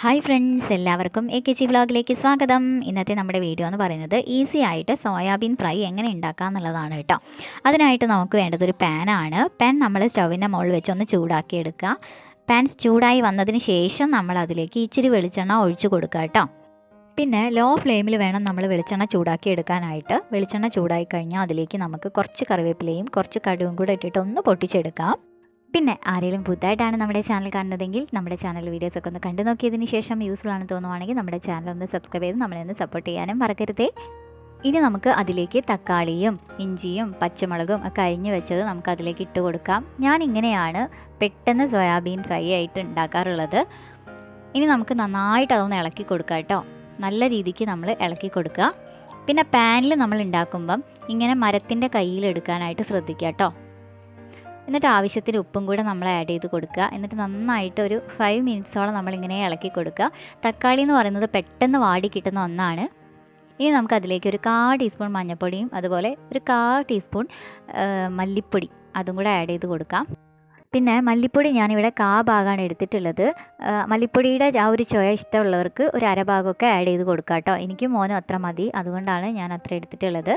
Hi friends എല്ലാവർക്കും A K G വ്ളോഗിലേക്ക് സ്വാഗതം. ഇന്നത്തെ നമ്മുടെ വീഡിയോ എന്ന് പറയുന്നത് ഈസി ആയിട്ട് സോയാബീൻ ഫ്രൈ എങ്ങനെ ഉണ്ടാക്കാം എന്നുള്ളതാണ് കേട്ടോ. അതിനായിട്ട് നമുക്ക് വേണ്ടത് ഒരു പാനാണ് പാൻ നമ്മൾ സ്റ്റൗവിന്റെ മുകളിൽ വെച്ച് ഒന്ന് ചൂടാക്കി എടുക്കുക. പാൻ ചൂടായി വന്നതിന് ശേഷം നമ്മൾ അതിലേക്ക് ഇച്ചിരി വെളിച്ചെണ്ണ ഒഴിച്ചു കൊടുക്കുക കേട്ടോ. പിന്നെ ലോ ഫ്ലെയിമിൽ വേണം നമ്മൾ വെളിച്ചെണ്ണ ചൂടാക്കി എടുക്കാനായിട്ട്. വെളിച്ചെണ്ണ ചൂടായി കഴിഞ്ഞാൽ അതിലേക്ക് നമുക്ക് കുറച്ച് കറിവേപ്പിലയും കുറച്ച് കടുവും കൂടെ ഇട്ടിട്ട് ഒന്ന് പൊട്ടിച്ചെടുക്കാം. പിന്നെ ആരെങ്കിലും പുതുതായിട്ടാണ് നമ്മുടെ ചാനൽ കാണുന്നതെങ്കിൽ നമ്മുടെ ചാനൽ വീഡിയോസ് ഒക്കെ ഒന്ന് കണ്ടു നോക്കിയതിന് ശേഷം യൂസ്ഫുൾ ആണെന്ന് തോന്നുവാണെങ്കിൽ നമ്മുടെ ചാനൽ ഒന്ന് സബ്സ്ക്രൈബ് ചെയ്ത് നമ്മളെ ഒന്ന് സപ്പോർട്ട് ചെയ്യാനും മറക്കരുതേ. ഇനി നമുക്ക് അതിലേക്ക് തക്കാളിയും ഇഞ്ചിയും പച്ചമുളകും ഒക്കെ അരിഞ്ഞു വെച്ചത് നമുക്ക് അതിലേക്ക് ഇട്ട് കൊടുക്കാം. ഞാൻ ഇങ്ങനെയാണ് പെട്ടെന്ന് സോയാബീൻ ഫ്രൈ ആയിട്ട് ഉണ്ടാക്കാറുള്ളത്. ഇനി നമുക്ക് നന്നായിട്ട് അതൊന്ന് ഇളക്കി കൊടുക്കാം കേട്ടോ. നല്ല രീതിക്ക് നമ്മൾ ഇളക്കി കൊടുക്കുക. പിന്നെ പാനിൽ നമ്മൾ ഉണ്ടാക്കുമ്പം ഇങ്ങനെ മരത്തിന്റെ കയ്യിൽ എടുക്കാനായിട്ട് ശ്രദ്ധിക്കുക കേട്ടോ. എന്നിട്ട് ആവശ്യത്തിന് ഉപ്പും കൂടെ നമ്മൾ ആഡ് ചെയ്ത് കൊടുക്കുക. എന്നിട്ട് നന്നായിട്ട് ഒരു ഫൈവ് മിനിറ്റ്സോളം നമ്മളിങ്ങനെ ഇളക്കി കൊടുക്കുക. തക്കാളി എന്ന് പറയുന്നത് പെട്ടെന്ന് വാടി കിട്ടുന്ന ഒന്നാണ്. ഇനി നമുക്ക് അതിലേക്ക് ഒരു കാ ടീസ്പൂൺ മഞ്ഞൾപ്പൊടിയും അതുപോലെ ഒരു കാ ടീസ്പൂൺ മല്ലിപ്പൊടി അതും കൂടെ ആഡ് ചെയ്ത് കൊടുക്കാം. പിന്നെ മല്ലിപ്പൊടി ഞാനിവിടെ കാ ഭാഗമാണ് എടുത്തിട്ടുള്ളത്. മല്ലിപ്പൊടിയുടെ ആ ഒരു ചോയ ഇഷ്ടമുള്ളവർക്ക് ഒരു അരഭാഗമൊക്കെ ആഡ് ചെയ്ത് കൊടുക്കാം കേട്ടോ എനിക്ക് മോനും അത്ര മതി. അതുകൊണ്ടാണ് ഞാൻ അത്ര എടുത്തിട്ടുള്ളത്.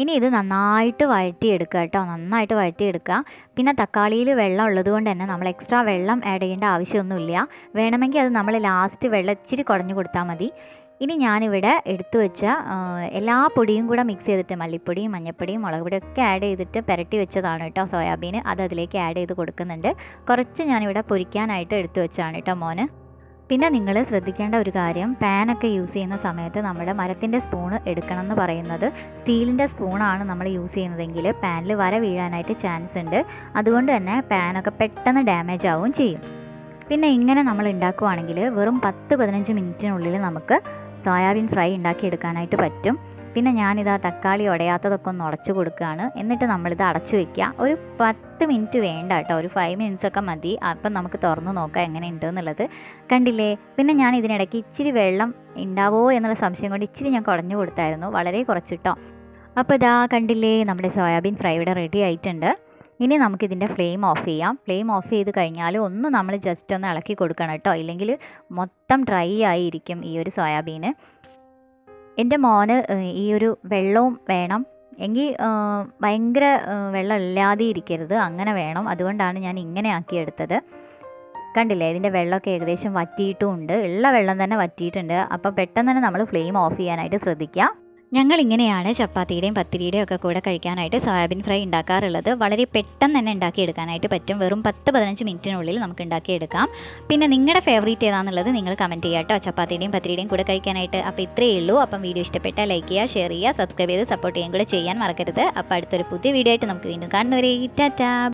ഇനി ഇത് നന്നായിട്ട് വഴറ്റിയെടുക്കുക കേട്ടോ. നന്നായിട്ട് വഴറ്റിയെടുക്കുക. പിന്നെ തക്കാളിയിൽ വെള്ളം ഉള്ളത് കൊണ്ട് തന്നെ നമ്മൾ എക്സ്ട്രാ വെള്ളം ആഡ് ചെയ്യേണ്ട ആവശ്യമൊന്നുമില്ല. വേണമെങ്കിൽ അത് നമ്മൾ ലാസ്റ്റ് വെള്ളം ഇച്ചിരി കുറഞ്ഞു കൊടുത്താൽ മതി. ഇനി ഞാനിവിടെ എടുത്തു വെച്ച എല്ലാ പൊടിയും കൂടെ മിക്സ് ചെയ്തിട്ട് മല്ലിപ്പൊടിയും മഞ്ഞൾപ്പൊടിയും മുളക് ഒക്കെ ആഡ് ചെയ്തിട്ട് പുരട്ടി വെച്ചതാണ് കേട്ടോ സോയാബീൻ. അത് അതിലേക്ക് ആഡ് ചെയ്ത് കൊടുക്കുന്നുണ്ട്. കുറച്ച് ഞാനിവിടെ പൊരിക്കാനായിട്ട് എടുത്തു വെച്ചാണ് കേട്ടോ മോന്. പിന്നെ നിങ്ങൾ ശ്രദ്ധിക്കേണ്ട ഒരു കാര്യം പാനൊക്കെ യൂസ് ചെയ്യുന്ന സമയത്ത് നമ്മൾ മരത്തിന്റെ സ്പൂൺ എടുക്കണം എന്ന് പറയുന്നത്. സ്റ്റീലിന്റെ സ്പൂണാണ് നമ്മൾ യൂസ് ചെയ്യുന്നതെങ്കിൽ പാനിൽ വര വീഴാനായിട്ട് ചാൻസ് ഉണ്ട്. അതുകൊണ്ട് തന്നെ പാനൊക്കെ പെട്ടെന്ന് ഡാമേജ് ആവുകയും ചെയ്യും. പിന്നെ ഇങ്ങനെ നമ്മൾ ഉണ്ടാക്കുവാണെങ്കിൽ വെറും പത്ത് പതിനഞ്ച് മിനിറ്റിനുള്ളിൽ നമുക്ക് സോയാബീൻ ഫ്രൈ ഉണ്ടാക്കിയെടുക്കാനായിട്ട് പറ്റും. പിന്നെ ഞാനിതാ തക്കാളി ഉടയാത്തതൊക്കെ ഒന്ന് ഉടച്ചു കൊടുക്കുകയാണ്. എന്നിട്ട് നമ്മളിത് അടച്ചു വെക്കുക. ഒരു പത്ത് മിനിറ്റ് വേണ്ട കേട്ടോ. ഒരു ഫൈവ് മിനിറ്റ്സ് ഒക്കെ മതി. അപ്പം നമുക്ക് തുറന്ന് നോക്കാം എങ്ങനെ ഉണ്ട് എന്നുള്ളത് കണ്ടില്ലേ? പിന്നെ ഞാൻ ഇതിനിടയ്ക്ക് ഇച്ചിരി വെള്ളം ഉണ്ടാവോ എന്നുള്ള സംശയം കൊണ്ട് ഇച്ചിരി ഞാൻ കുറഞ്ഞു കൊടുത്തായിരുന്നു. വളരെ കുറച്ചിട്ടോ അപ്പോൾ ഇതാ കണ്ടില്ലേ? നമ്മുടെ സോയാബീൻ ഫ്രൈ ഇവിടെ റെഡി ആയിട്ടുണ്ട്. ഇനി നമുക്കിതിന്റെ ഫ്ലെയിം ഓഫ് ചെയ്യാം. ഫ്ലെയിം ഓഫ് ചെയ്ത് കഴിഞ്ഞാൽ ഒന്ന് നമ്മൾ ജസ്റ്റ് ഒന്ന് ഇളക്കി കൊടുക്കണം കേട്ടോ ഇല്ലെങ്കിൽ മൊത്തം ഡ്രൈ ആയിരിക്കും ഈ ഒരു സോയാബീന് എന്റെ മോന് ഈ ഒരു വെള്ളവും വേണം. എങ്കിൽ ഭയങ്കര വെള്ളം ഇല്ലാതെ ഇരിക്കരുത്. അങ്ങനെ വേണം. അതുകൊണ്ടാണ് ഞാൻ ഇങ്ങനെ ആക്കിയെടുത്തത്. കണ്ടില്ലേ? ഇതിന്റെ വെള്ളമൊക്കെ ഏകദേശം വറ്റിയിട്ടും ഉണ്ട്. ഉള്ള വെള്ളം തന്നെ വറ്റിയിട്ടുണ്ട്. അപ്പോൾ പെട്ടെന്ന് തന്നെ നമ്മൾ ഫ്ലെയിം ഓഫ് ചെയ്യാനായിട്ട് ശ്രദ്ധിക്കുക ഞങ്ങൾ ഇങ്ങനെയാണ് ചപ്പാത്തിയുടെയും പത്തിരിയുടെയും ഒക്കെ കൂടെ കഴിക്കാനായിട്ട് സോയാബീൻ ഫ്രൈ ഉണ്ടാക്കാറുള്ളത്. വളരെ പെട്ടെന്ന് തന്നെ ഉണ്ടാക്കിയെടുക്കാനായിട്ട് പറ്റും. വെറും പത്ത് പതിനഞ്ച് മിനിറ്റിനുള്ളിൽ നമുക്ക് ഉണ്ടാക്കിയെടുക്കാം. പിന്നെ നിങ്ങളുടെ ഫേവറേറ്റ് ഏതാണെന്നുള്ളത് നിങ്ങൾ കമന്റ് ചെയ്യുക കേട്ടോ. ചപ്പാത്തിയുടെയും പത്തിരിയുടെയും കൂടെ കഴിക്കാനായിട്ട്. അപ്പോൾ ഇത്രയേ ഉള്ളൂ. അപ്പം വീഡിയോ ഇഷ്ടപ്പെട്ടാൽ ലൈക്ക് ചെയ്യുക ഷെയർ ചെയ്യുക സബ്സ്ക്രൈബ് ചെയ്ത് സപ്പോർട്ട് ചെയ്യാൻ കൂടെ ചെയ്യാൻ മറക്കരുത്. അപ്പോൾ അടുത്തൊരു പുതിയ വീഡിയോ ആയിട്ട് നമുക്ക് വീണ്ടും കാണുന്നവരെ ടാറ്റാ.